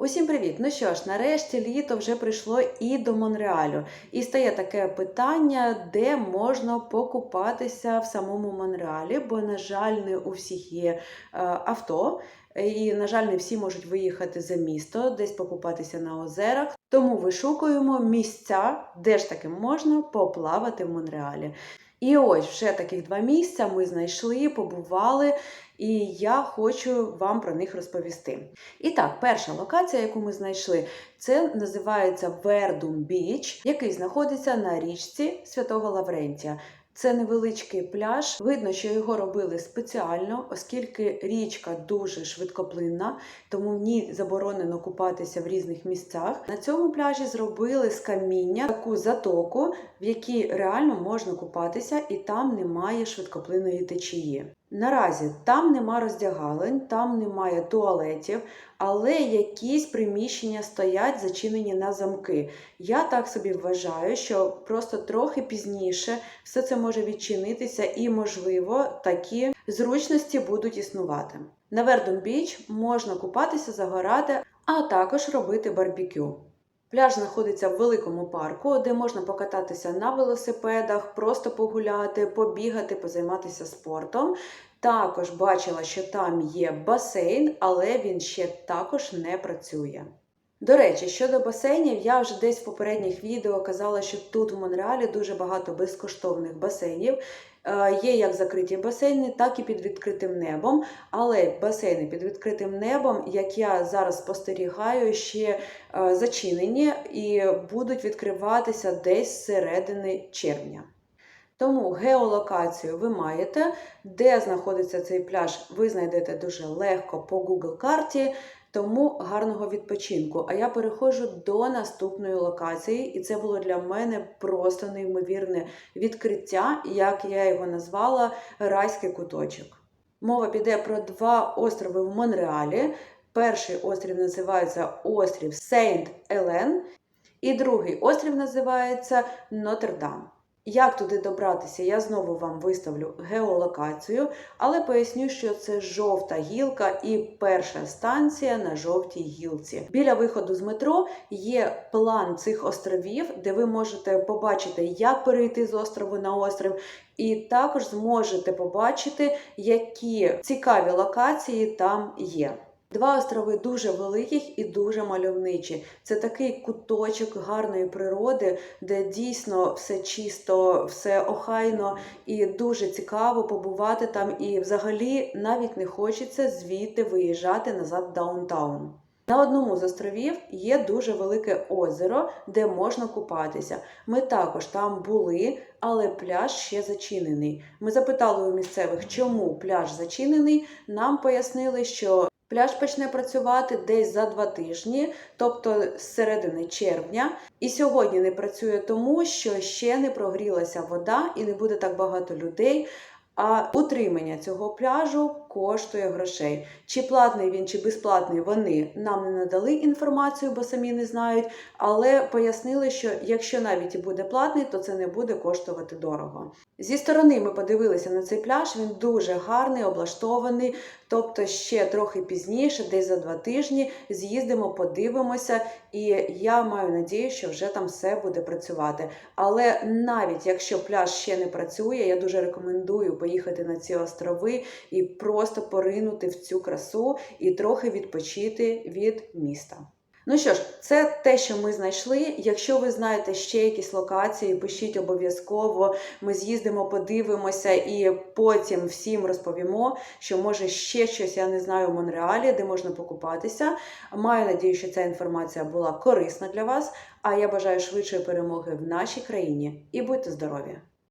Усім привіт! Ну що ж, нарешті літо вже прийшло і до Монреалю. І стає таке питання, де можна покупатися в самому Монреалі, бо, на жаль, не у всіх є е, авто. І, на жаль, не всі можуть виїхати за місто, десь покупатися на озерах. Тому вишукуємо місця, де ж таки можна поплавати в Монреалі. І ось вже таких два місця ми знайшли, побували, і я хочу вам про них розповісти. І так, перша локація, яку ми знайшли, це називається Вердум Біч, який знаходиться на річці Святого Лаврентія. Це невеличкий пляж. Видно, що його робили спеціально, оскільки річка дуже швидкоплинна, тому в ній заборонено купатися в різних місцях. На цьому пляжі зробили з каміння таку затоку, в якій реально можна купатися, і там немає швидкоплинної течії. Наразі там нема роздягалень, там немає туалетів, але якісь приміщення стоять зачинені на замки. Я так собі вважаю, що просто трохи пізніше все це може відчинитися, і, можливо, такі зручності будуть існувати. На Вердум Біч можна купатися, загорати, а також робити барбекю. Пляж знаходиться в великому парку, де можна покататися на велосипедах, просто погуляти, побігати, позайматися спортом. Також бачила, що там є басейн, але він ще також не працює. До речі, щодо басейнів, я вже десь в попередніх відео казала, що тут в Монреалі дуже багато безкоштовних басейнів. Е, Є як закриті басейни, так і під відкритим небом. Але басейни під відкритим небом, як я зараз спостерігаю, ще е, зачинені і будуть відкриватися десь з середини червня. Тому геолокацію ви маєте, де знаходиться цей пляж, ви знайдете дуже легко по Google карті. Тому гарного відпочинку. А я переходжу до наступної локації, і це було для мене просто неймовірне відкриття, як я його назвала райський куточок. Мова піде про два острови в Монреалі. Перший острів називається острів Сейнт Елен, і другий острів називається Нотр-Дам. Як туди добратися, я знову вам виставлю геолокацію, але поясню, що це жовта гілка і перша станція на жовтій гілці. Біля виходу з метро є план цих островів, де ви можете побачити, як перейти з острову на острів, і також зможете побачити, які цікаві локації там є. Два острови дуже великих і дуже мальовничі. Це такий куточок гарної природи, де дійсно все чисто, все охайно і дуже цікаво побувати там. І взагалі навіть не хочеться звідти виїжджати назад в даунтаун. На одному з островів є дуже велике озеро, де можна купатися. Ми також там були, але пляж ще зачинений. Ми запитали у місцевих, чому пляж зачинений. Нам пояснили, що Пляж почне працювати десь за два тижні, тобто з середини червня. І сьогодні не працює тому, що ще не прогрілася вода і не буде так багато людей. А утримання цього пляжу коштує грошей. Чи платний він, чи безплатний, вони нам не надали інформацію, бо самі не знають. Але пояснили, що якщо навіть і буде платний, то це не буде коштувати дорого. Зі сторони ми подивилися на цей пляж. Він дуже гарний, облаштований. Тобто, ще трохи пізніше, десь за два тижні, з'їздимо, подивимося, і я маю надію, що вже там все буде працювати. Але навіть якщо пляж ще не працює, я дуже рекомендую поїхати на ці острови і просто поринути в цю красу і трохи відпочити від міста. Ну що ж, це те, що ми знайшли. Якщо ви знаєте ще якісь локації, пишіть обов'язково. Ми з'їздимо, подивимося і потім всім розповімо, що може ще щось, я не знаю, в Монреалі, де можна покупатися. Маю надію, що ця інформація була корисна для вас. А я бажаю швидшої перемоги в нашій країні і будьте здорові!